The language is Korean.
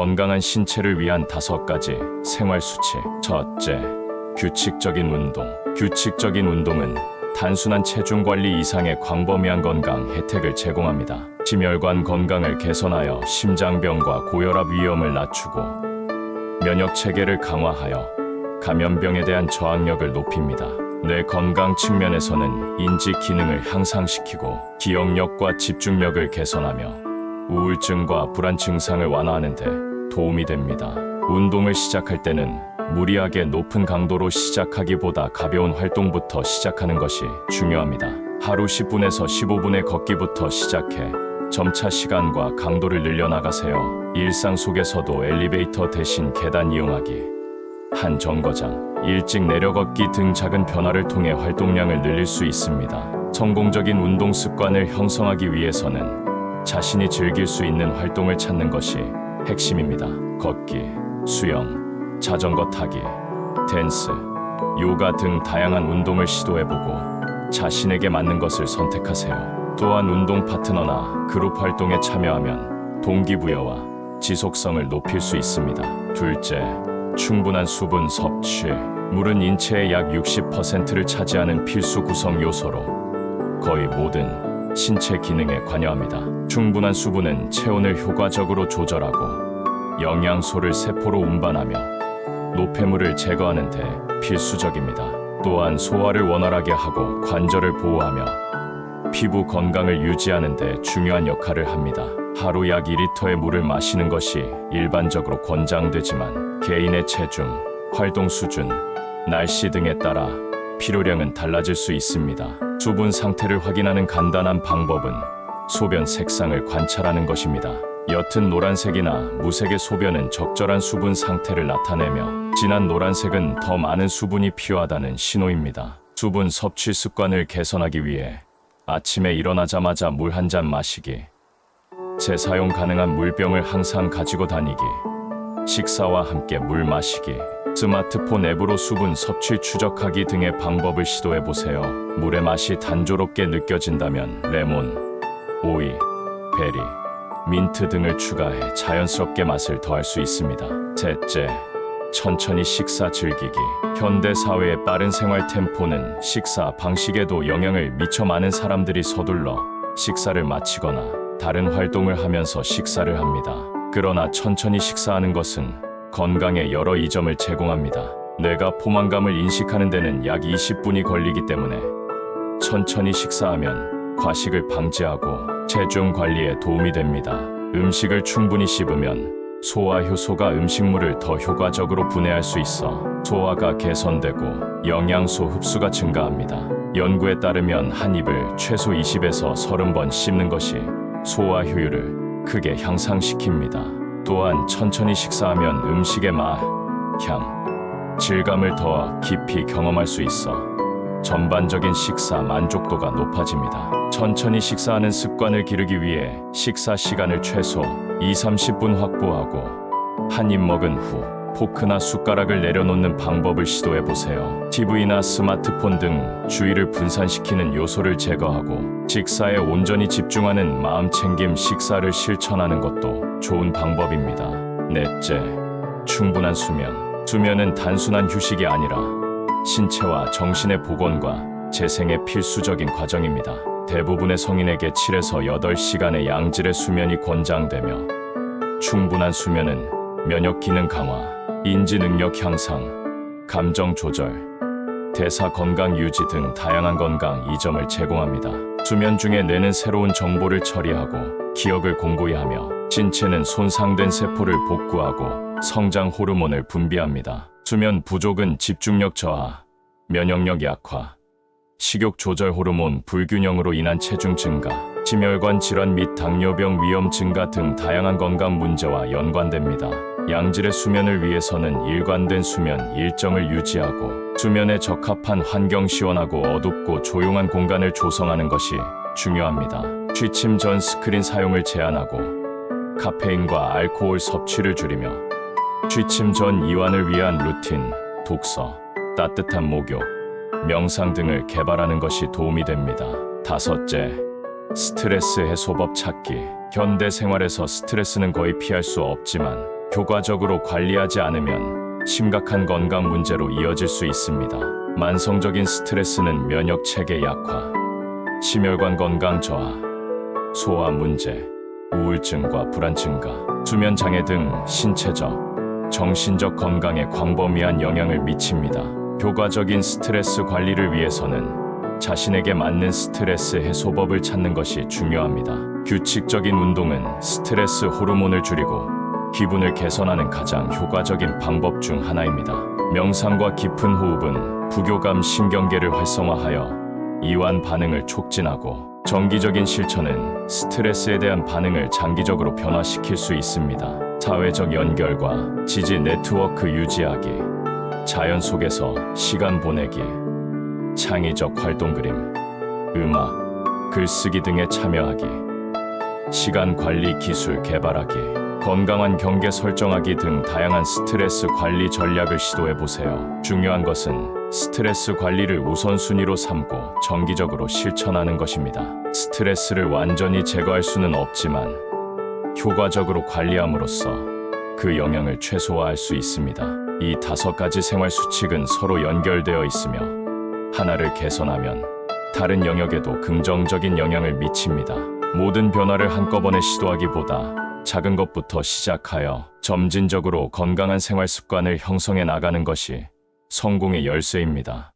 건강한 신체를 위한 다섯 가지 생활 수칙. 첫째, 규칙적인 운동. 규칙적인 운동은 단순한 체중 관리 이상의 광범위한 건강 혜택을 제공합니다. 심혈관 건강을 개선하여 심장병과 고혈압 위험을 낮추고 면역 체계를 강화하여 감염병에 대한 저항력을 높입니다. 뇌 건강 측면에서는 인지 기능을 향상시키고 기억력과 집중력을 개선하며 우울증과 불안 증상을 완화하는 데 도움이 됩니다. 운동을 시작할 때는 무리하게 높은 강도로 시작하기보다 가벼운 활동부터 시작하는 것이 중요합니다. 하루 10분에서 15분의 걷기부터 시작해 점차 시간과 강도를 늘려나가세요. 일상 속에서도 엘리베이터 대신 계단 이용하기, 한 정거장, 일찍 내려 걷기 등 작은 변화를 통해 활동량을 늘릴 수 있습니다. 성공적인 운동 습관을 형성하기 위해서는 자신이 즐길 수 있는 활동을 찾는 것이 핵심입니다. 걷기, 수영, 자전거 타기, 댄스, 요가 등 다양한 운동을 시도해보고 자신에게 맞는 것을 선택하세요. 또한 운동 파트너나 그룹 활동에 참여하면 동기부여와 지속성을 높일 수 있습니다. 둘째, 충분한 수분 섭취. 물은 인체의 약 60%를 차지하는 필수 구성 요소로 거의 모든 신체 기능에 관여합니다. 충분한 수분은 체온을 효과적으로 조절하고 영양소를 세포로 운반하며 노폐물을 제거하는 데 필수적입니다. 또한 소화를 원활하게 하고 관절을 보호하며 피부 건강을 유지하는 데 중요한 역할을 합니다. 하루 약 2리터의 물을 마시는 것이 일반적으로 권장되지만 개인의 체중, 활동 수준, 날씨 등에 따라 필요량은 달라질 수 있습니다. 수분 상태를 확인하는 간단한 방법은 소변 색상을 관찰하는 것입니다. 옅은 노란색이나 무색의 소변은 적절한 수분 상태를 나타내며 진한 노란색은 더 많은 수분이 필요하다는 신호입니다. 수분 섭취 습관을 개선하기 위해 아침에 일어나자마자 물 한 잔 마시기, 재사용 가능한 물병을 항상 가지고 다니기, 식사와 함께 물 마시기, 스마트폰 앱으로 수분 섭취 추적하기 등의 방법을 시도해 보세요. 물의 맛이 단조롭게 느껴진다면 레몬, 오이, 베리, 민트 등을 추가해 자연스럽게 맛을 더할 수 있습니다. 셋째, 천천히 식사 즐기기. 현대 사회의 빠른 생활 템포는 식사 방식에도 영향을 미쳐 많은 사람들이 서둘러 식사를 마치거나 다른 활동을 하면서 식사를 합니다. 그러나 천천히 식사하는 것은 건강에 여러 이점을 제공합니다. 뇌가 포만감을 인식하는 데는 약 20분이 걸리기 때문에 천천히 식사하면 과식을 방지하고 체중 관리에 도움이 됩니다. 음식을 충분히 씹으면 소화 효소가 음식물을 더 효과적으로 분해할 수 있어 소화가 개선되고 영양소 흡수가 증가합니다. 연구에 따르면 한 입을 최소 20에서 30번 씹는 것이 소화 효율을 크게 향상시킵니다. 또한 천천히 식사하면 음식의 맛, 향, 질감을 더 깊이 경험할 수 있어 전반적인 식사 만족도가 높아집니다. 천천히 식사하는 습관을 기르기 위해 식사 시간을 최소 2, 30분 확보하고 한 입 먹은 후 포크나 숟가락을 내려놓는 방법을 시도해 보세요. TV나 스마트폰 등 주의를 분산시키는 요소를 제거하고 식사에 온전히 집중하는 마음 챙김 식사를 실천하는 것도 좋은 방법입니다. 넷째, 충분한 수면. 수면은 단순한 휴식이 아니라 신체와 정신의 복원과 재생의 필수적인 과정입니다. 대부분의 성인에게 7에서 8시간의 양질의 수면이 권장되며 충분한 수면은 면역 기능 강화, 인지 능력 향상, 감정 조절, 대사 건강 유지 등 다양한 건강 이점을 제공합니다. 수면 중에 뇌는 새로운 정보를 처리하고 기억을 공고히 하며 신체는 손상된 세포를 복구하고 성장 호르몬을 분비합니다. 수면 부족은 집중력 저하, 면역력 약화, 식욕 조절 호르몬 불균형으로 인한 체중 증가, 심혈관 질환 및 당뇨병 위험 증가 등 다양한 건강 문제와 연관됩니다. 양질의 수면을 위해서는 일관된 수면 일정을 유지하고 수면에 적합한 환경 시원하고 어둡고 조용한 공간을 조성하는 것이 중요합니다. 취침 전 스크린 사용을 제한하고 카페인과 알코올 섭취를 줄이며 취침 전 이완을 위한 루틴, 독서, 따뜻한 목욕, 명상 등을 개발하는 것이 도움이 됩니다. 다섯째, 스트레스 해소법 찾기. 현대 생활에서 스트레스는 거의 피할 수 없지만 효과적으로 관리하지 않으면 심각한 건강 문제로 이어질 수 있습니다. 만성적인 스트레스는 면역 체계 약화, 심혈관 건강 저하, 소화 문제, 우울증과 불안 증가, 수면 장애 등 신체적, 정신적 건강에 광범위한 영향을 미칩니다. 효과적인 스트레스 관리를 위해서는 자신에게 맞는 스트레스 해소법을 찾는 것이 중요합니다. 규칙적인 운동은 스트레스 호르몬을 줄이고 기분을 개선하는 가장 효과적인 방법 중 하나입니다. 명상과 깊은 호흡은 부교감 신경계를 활성화하여 이완 반응을 촉진하고 정기적인 실천은 스트레스에 대한 반응을 장기적으로 변화시킬 수 있습니다. 사회적 연결과 지지 네트워크 유지하기, 자연 속에서 시간 보내기, 창의적 활동 그림, 음악, 글쓰기 등에 참여하기, 시간 관리 기술 개발하기, 건강한 경계 설정하기 등 다양한 스트레스 관리 전략을 시도해 보세요. 중요한 것은 스트레스 관리를 우선순위로 삼고 정기적으로 실천하는 것입니다. 스트레스를 완전히 제거할 수는 없지만 효과적으로 관리함으로써 그 영향을 최소화할 수 있습니다. 이 다섯 가지 생활 수칙은 서로 연결되어 있으며 하나를 개선하면 다른 영역에도 긍정적인 영향을 미칩니다. 모든 변화를 한꺼번에 시도하기보다 작은 것부터 시작하여 점진적으로 건강한 생활 습관을 형성해 나가는 것이 성공의 열쇠입니다.